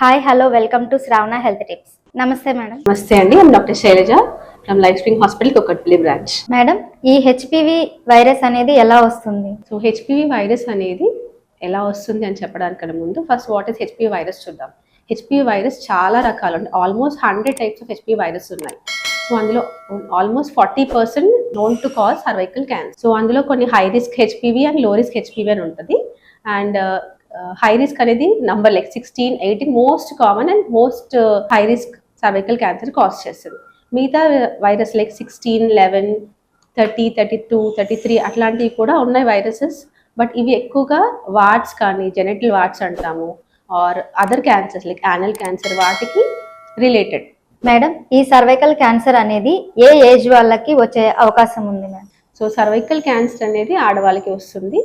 Hi hello welcome to Shravana health tips నమస్తే madam నమస్తే అండి I'm doctor Shailaja from life spring hospital Kukatpally branch madam ఈ HPV virus అనేది ఎలా వస్తుంది? సో హెచ్పివి వైరస్ అనేది ఎలా వస్తుంది అని చెప్పడానికన్నా ముందు first what is HPV virus చూద్దాం. హెచ్పివి వైరస్ చాలా రకాలు ఉన్నాయి. Almost hundred types of HPV virus ఉన్నాయి. సో అందులో almost forty percent known to cause cervical cancer so అందులో కొన్ని high risk HPV and low risk HPV అని ఉంటుంది. అండ్ హై రిస్క్ అనేది number like sixteen eighteen most common and most high risk cervical cancer cause చేస్తుంది. మిగతా virus like sixteen eleven thirty thirty two thirty three అట్లాంటివి కూడా ఉన్నాయి viruses but ఇవి ఎక్కువగా వార్డ్స్ కానీ జెనెటల్ వార్డ్స్ అంటాము or other cancers like anal cancer వాటికి రిలేటెడ్ మేడం ఈ సర్వైకల్ క్యాన్సర్ అనేది ఏ ఏజ్ వాళ్ళకి వచ్చే అవకాశం ఉంది మేడం సో సర్వైకల్ క్యాన్సర్ అనేది ఆడవాళ్ళకి వస్తుంది.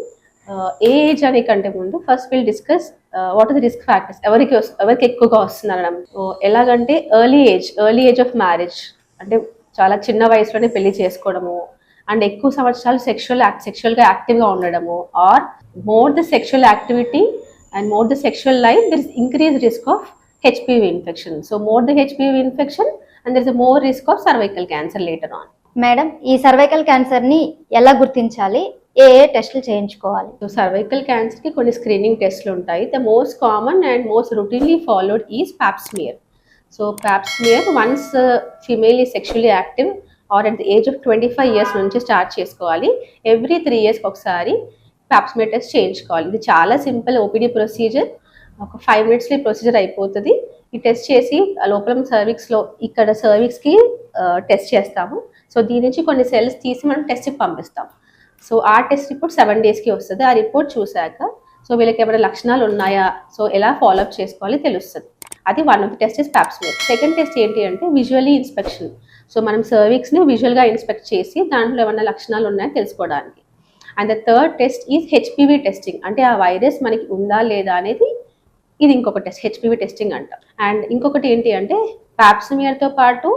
ఏ ఏజ్ అనే కంటే ముందు first will discuss what are the risk factors ఎవరికి ఎవరికి ఎక్కువగా వస్తున్నారు ఎలాగంటే early age early age of marriage అంటే చాలా చిన్న వయసులోనే పెళ్ళి చేసుకోవడము అండ్ ఎక్కువ సంవత్సరాలు సెక్షువల్ యాక్ట్ సెక్షువల్గా యాక్టివ్గా ఉండడము or more the sexual activity and more the sexual life there is increase risk of HPV infection so more the HPV infection and there is more risk of cervical cancer later on madam ఈ cervical క్యాన్సర్ని ఎలా గుర్తించాలి? ఏ ఏ టెస్టులు చేయించుకోవాలి? So cervical క్యాన్సర్కి కొన్ని screening టెస్ట్లు ఉంటాయి. The most common and most routinely followed is pap smear so pap smear once female ఈ sexually active are at the age of twenty five years నుంచి స్టార్ట్ చేసుకోవాలి. ఎవ్రీ త్రీ ఇయర్స్కి ఒకసారి pap smear test చేయించుకోవాలి. ఇది చాలా సింపుల్ ఓపీడీ ప్రొసీజర్ ఒక five మినిట్స్లో ఈ ప్రొసీజర్ అయిపోతుంది. ఈ టెస్ట్ చేసి ఆ లోపల సర్వీక్స్లో ఇక్కడ సర్వీక్స్కి టెస్ట్ uh, చేస్తాము. సో దీని నుంచి కొన్ని సెల్స్ తీసి మనం టెస్ట్కి పంపిస్తాం. సో ఆ టెస్ట్ రిపోర్ట్ సెవెన్ డేస్కి వస్తుంది. ఆ రిపోర్ట్ చూశాక సో వీళ్ళకి ఏమైనా లక్షణాలు ఉన్నాయా? సో ఎలా ఫాలోఅప్ చేసుకోవాలి తెలుస్తుంది. అది one of the test is pap smear second test ఏంటి అంటే విజువల్లీ ఇన్స్పెక్షన్ సో మనం సర్వీక్స్ని విజువల్గా ఇన్స్పెక్ట్ చేసి దాంట్లో ఏమైనా లక్షణాలు ఉన్నాయో తెలుసుకోవడానికి. And the third test is HPV testing అంటే ఆ వైరస్ మనకి ఉందా లేదా అనేది ఇది ఇంకొక టెస్ట్ హెచ్పివి టెస్టింగ్ అంట. అండ్ ఇంకొకటి ఏంటి అంటే ప్యాప్స్మియర్తో పాటు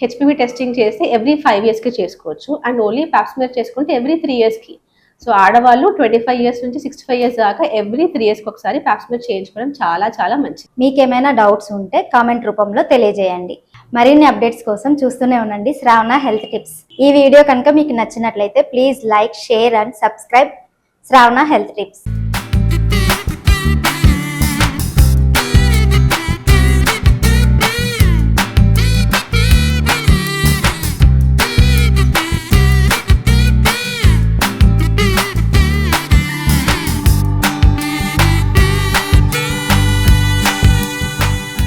హెచ్పివి టెస్టింగ్ చేస్తే ఎవ్రీ ఫైవ్ ఇయర్స్కి చేసుకోవచ్చు. అండ్ ఓన్లీ ప్యాప్స్మియర్ చేసుకుంటే ఎవ్రీ త్రీ ఇయర్స్కి సో ఆడవాళ్ళు ట్వంటీ ఫైవ్ ఇయర్స్ నుంచి సిక్స్టీ ఫైవ్ ఇయర్స్ దాకా ఎవ్రీ త్రీ ఇయర్స్కి ఒకసారి ప్యాప్స్మియర్ చేయించుకోవడం చాలా చాలా మంచిది. మీకేమైనా డౌట్స్ ఉంటే కామెంట్ రూపంలో తెలియజేయండి. మరిన్ని అప్డేట్స్ కోసం చూస్తూనే ఉండండి. శ్రావణ హెల్త్ టిప్స్ ఈ వీడియో కనుక మీకు నచ్చినట్లయితే please like share and subscribe Shravana health tips